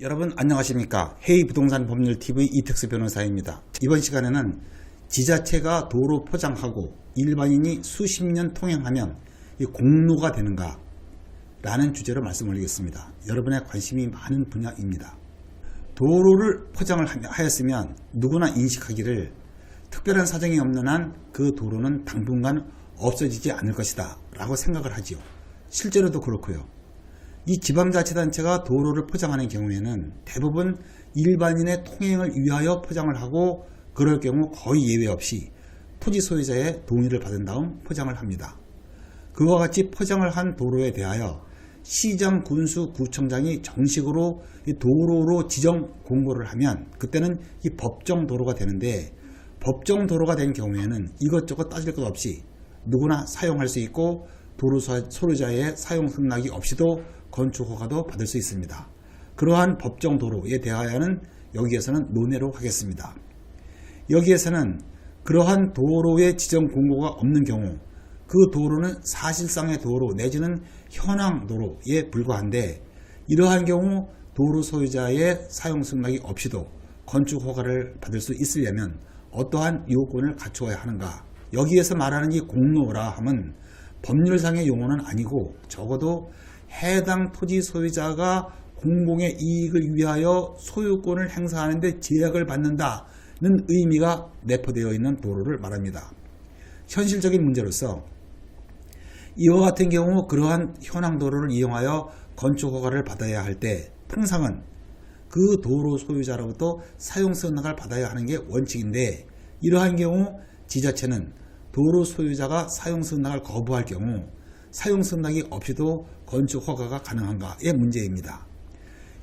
여러분 안녕하십니까 헤이 부동산 법률 TV 이택수 변호사입니다. 이번 시간에는 지자체가 도로 포장하고 일반인이 수십 년 통행하면 이 공로가 되는가 라는 주제로 말씀 올리겠습니다. 여러분의 관심이 많은 분야입니다. 도로를 포장을 하- 하였으면 누구나 인식하기를 특별한 사정이 없는 한 그 도로는 당분간 없어지지 않을 것이다 라고 생각을 하지요. 실제로도 그렇고요. 이 지방자치단체가 도로를 포장하는 경우에는 대부분 일반인의 통행을 위하여 포장을 하고 그럴 경우 거의 예외 없이 토지 소유자의 동의를 받은 다음 포장을 합니다. 그와 같이 포장을 한 도로에 대하여 시장 군수 구청장이 정식으로 이 도로로 지정 공고를 하면 그때는 이 법정 도로가 되는데 법정 도로가 된 경우에는 이것저것 따질 것 없이 누구나 사용할 수 있고 도로 소- 소유자의 사용 승낙이 없이도 건축 허가도 받을 수 있습니다. 그러한 법정 도로에 대하여는 여기에서는 논의로 하겠습니다. 여기에서는 그러한 도로의 지정 공고가 없는 경우 그 도로는 사실상의 도로 내지는 현황 도로에 불과한데 이러한 경우 도로 소유자의 사용 승낙이 없이도 건축 허가를 받을 수 있으려면 어떠한 요건을 갖추어야 하는가 여기에서 말하는 이 공로라 함은 법률상의 용어는 아니고 적어도 해당 토지 소유자가 공공의 이익을 위하여 소유권을 행사하는 데 제약을 받는다는 의미가 내포되어 있는 도로를 말합니다. 현실적인 문제로서 이와 같은 경우 그러한 현황 도로를 이용하여 건축 허가를 받아야 할 때 통상은 그 도로 소유자로부터 사용 승낙을 받아야 하는 게 원칙인데 이러한 경우 지자체는 도로 소유자가 사용 승낙을 거부할 경우 사용 승낙이 없이도 건축 허가가 가능한가의 문제입니다.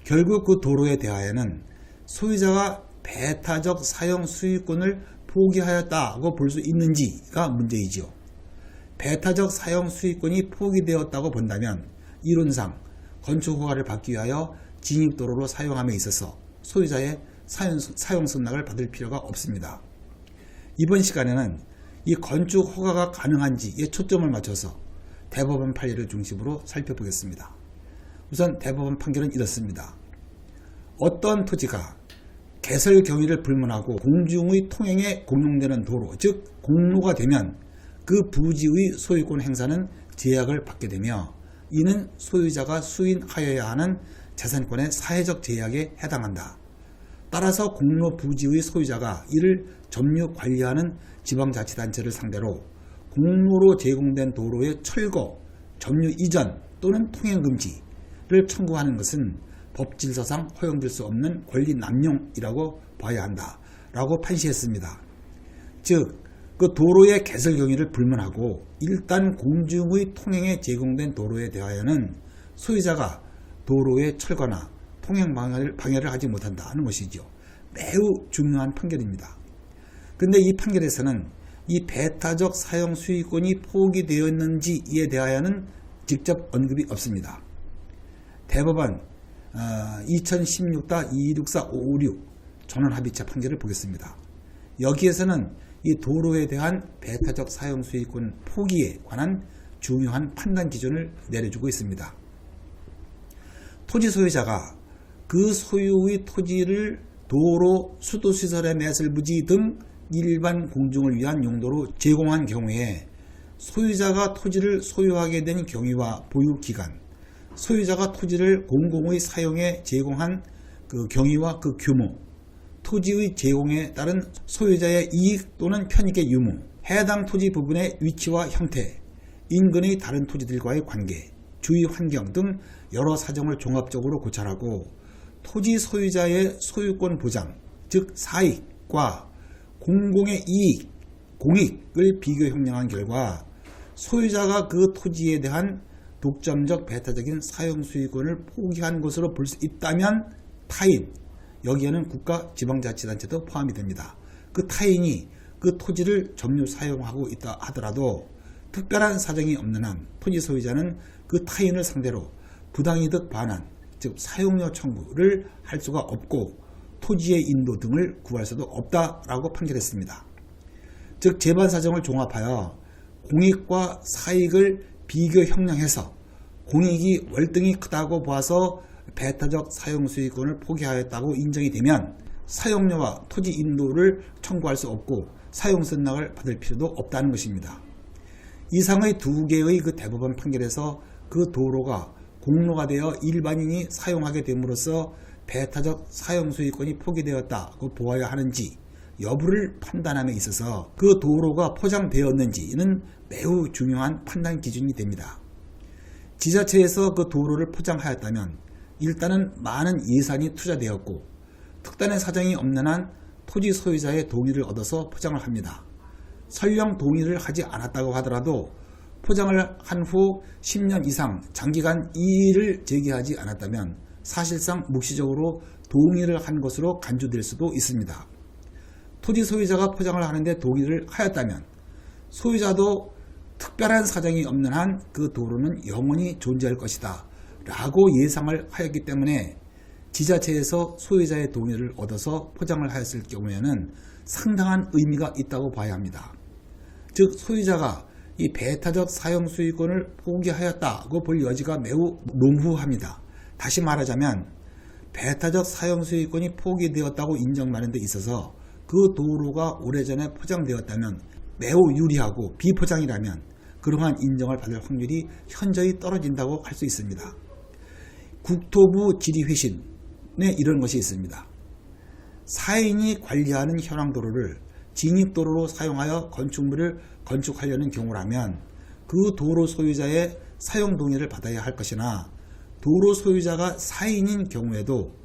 결국 그 도로에 대하여는 소유자가 배타적 사용 수익권을 포기하였다고 볼 수 있는지가 문제이지요. 배타적 사용 수익권이 포기되었다고 본다면 이론상 건축 허가를 받기 위하여 진입도로로 사용함에 있어서 소유자의 사용, 사용 승낙을 받을 필요가 없습니다. 이번 시간에는 이 건축 허가가 가능한지에 초점을 맞춰서 대법원 판례를 중심으로 살펴보겠습니다. 우선 대법원 판결은 이렇습니다. 어떤 토지가 개설 경위를 불문하고 공중의 통행에 공용되는 도로, 즉 공로가 되면 그 부지의 소유권 행사는 제약을 받게 되며 이는 소유자가 수인하여야 하는 재산권의 사회적 제약에 해당한다. 따라서 공로 부지의 소유자가 이를 점유 관리하는 지방자치단체를 상대로 공로로 제공된 도로의 철거, 점유 이전 또는 통행 금지를 청구하는 것은 법질서상 허용될 수 없는 권리 남용이라고 봐야 한다 라고 판시했습니다. 즉, 그 도로의 개설 경위를 불문하고 일단 공중의 통행에 제공된 도로에 대하여는 소유자가 도로의 철거나 통행 방해를, 방해를 하지 못한다는 것이죠. 매우 중요한 판결입니다. 근데 이 판결에서는 이 배타적 사용 수익권이 포기되었는지에 대하여는 직접 언급이 없습니다. 대법원 2016-2264-556 전원합의체 판결을 보겠습니다. 여기에서는 이 도로에 대한 배타적 사용 수익권 포기에 관한 중요한 판단 기준을 내려주고 있습니다. 토지 소유자가 그 소유의 토지를 도로, 수도시설의 매설부지 등 일반 공중을 위한 용도로 제공한 경우에 소유자가 토지를 소유하게 된 경위와 보유 기간, 소유자가 토지를 공공의 사용에 제공한 그 경위와 그 규모, 토지의 제공에 따른 소유자의 이익 또는 편익의 유무, 해당 토지 부분의 위치와 형태, 인근의 다른 토지들과의 관계, 주위 환경 등 여러 사정을 종합적으로 고찰하고 토지 소유자의 소유권 보장, 즉 사익과 공공의 이익, 공익을 비교 형량한 결과 소유자가 그 토지에 대한 독점적 배타적인 사용 수익권을 포기한 것으로 볼 수 있다면 타인, 여기에는 국가 지방자치단체도 포함이 됩니다. 그 타인이 그 토지를 점유 사용하고 있다 하더라도 특별한 사정이 없는 한 토지 소유자는 그 타인을 상대로 부당이득 반환, 즉 사용료 청구를 할 수가 없고 토지의 인도 등을 구할 수도 없다라고 판결했습니다. 즉 재반 사정을 종합하여 공익과 사익을 비교 형량해서 공익이 월등히 크다고 봐서 배타적 사용 수익권을 포기하였다고 인정이 되면 사용료와 토지 인도를 청구할 수 없고 사용 선락을 받을 필요도 없다는 것입니다. 이상의 두 개의 그 대법원 판결에서 그 도로가 공로가 되어 일반인이 사용하게 됨으로써 배타적 사용 수익권이 포기되었다고 보아야 하는지 여부를 판단함에 있어서 그 도로가 포장되었는지는 매우 중요한 판단 기준이 됩니다. 지자체에서 그 도로를 포장하였다면 일단은 많은 예산이 투자되었고 특단의 사정이 없는 한 토지 소유자의 동의를 얻어서 포장을 합니다. 설령 동의를 하지 않았다고 하더라도 포장을 한 후 10년 이상 장기간 이의를 제기하지 않았다면 사실상 묵시적으로 동의를 한 것으로 간주될 수도 있습니다. 토지 소유자가 포장을 하는데 동의를 하였다면 소유자도 특별한 사정이 없는 한 그 도로는 영원히 존재할 것이다 라고 예상을 하였기 때문에 지자체에서 소유자의 동의를 얻어서 포장을 하였을 경우에는 상당한 의미가 있다고 봐야 합니다. 즉 소유자가 이 배타적 사용 수익권을 포기하였다고 볼 여지가 매우 농후합니다. 다시 말하자면 배타적 사용 수익권이 포기되었다고 인정받는 데 있어서 그 도로가 오래전에 포장되었다면 매우 유리하고 비포장이라면 그러한 인정을 받을 확률이 현저히 떨어진다고 할 수 있습니다. 국토부 지리회신에 이런 것이 있습니다. 사인이 관리하는 현황도로를 진입도로로 사용하여 건축물을 건축하려는 경우라면 그 도로 소유자의 사용 동의를 받아야 할 것이나 도로 소유자가 사인인 경우에도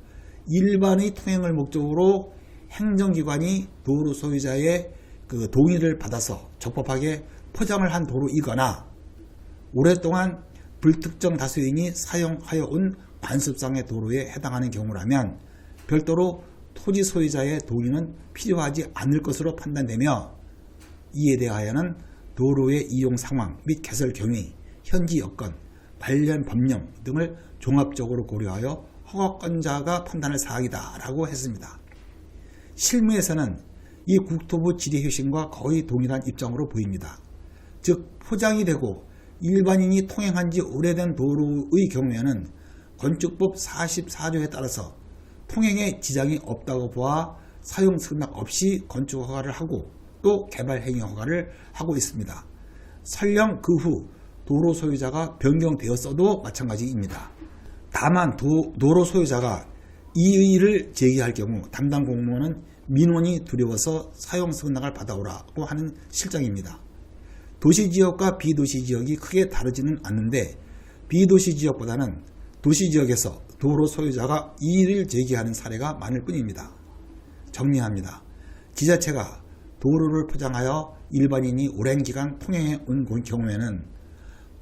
일반의 통행을 목적으로 행정기관이 도로 소유자의 그 동의를 받아서 적법하게 포장을 한 도로이거나 오랫동안 불특정 다수인이 사용하여 온 관습상의 도로에 해당하는 경우라면 별도로 토지 소유자의 동의는 필요하지 않을 것으로 판단되며 이에 대하여는 도로의 이용 상황 및 개설 경위, 현지 여건, 관련 법령 등을 종합적으로 고려하여 허가권자가 판단할 사항이다라고 했습니다. 실무에서는 이 국토부 지리회신과 거의 동일한 입장으로 보입니다. 즉 포장이 되고 일반인이 통행한 지 오래된 도로의 경우에는 건축법 44조에 따라서 통행에 지장이 없다고 보아 사용 승낙 없이 건축 허가를 하고 또 개발 행위 허가를 하고 있습니다. 설령 그 후 도로 소유자가 변경되었어도 마찬가지입니다. 다만 도, 도로 소유자가 이의를 제기할 경우 담당 공무원은 민원이 두려워서 사용 승낙을 받아오라고 하는 실정입니다. 도시지역과 비도시지역이 크게 다르지는 않는데 비도시지역보다는 도시지역에서 도로 소유자가 이의를 제기하는 사례가 많을 뿐입니다. 정리합니다. 지자체가 도로를 포장하여 일반인이 오랜 기간 통행해 온 경우에는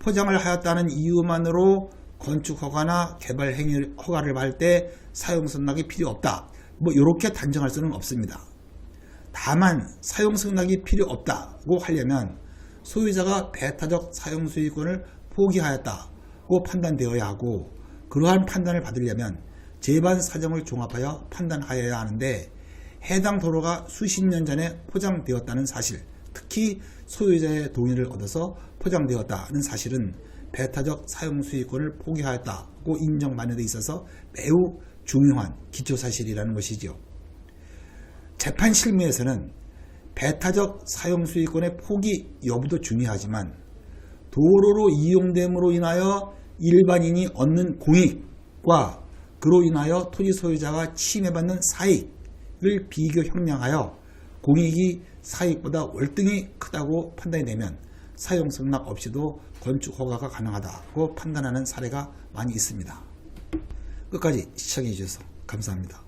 포장을 하였다는 이유만으로 건축 허가나 개발 행위 허가를 받을 때 사용 승낙이 필요 없다. 뭐 이렇게 단정할 수는 없습니다. 다만 사용 승낙이 필요 없다고 하려면 소유자가 배타적 사용 수익권을 포기하였다고 판단되어야 하고 그러한 판단을 받으려면 재반 사정을 종합하여 판단하여야 하는데 해당 도로가 수십 년 전에 포장되었다는 사실, 특히 소유자의 동의를 얻어서 포장되었다는 사실은 배타적 사용 수익권을 포기하였다고 인정받는 데 있어서 매우 중요한 기초 사실이라는 것이죠. 재판 실무에서는 배타적 사용 수익권의 포기 여부도 중요하지만 도로로 이용됨으로 인하여 일반인이 얻는 공익과 그로 인하여 토지 소유자가 침해받는 사익을 비교 형량하여 공익이 사익보다 월등히 크다고 판단이 되면 사용 승낙 없이도 건축 허가가 가능하다고 판단하는 사례가 많이 있습니다. 끝까지 시청해 주셔서 감사합니다.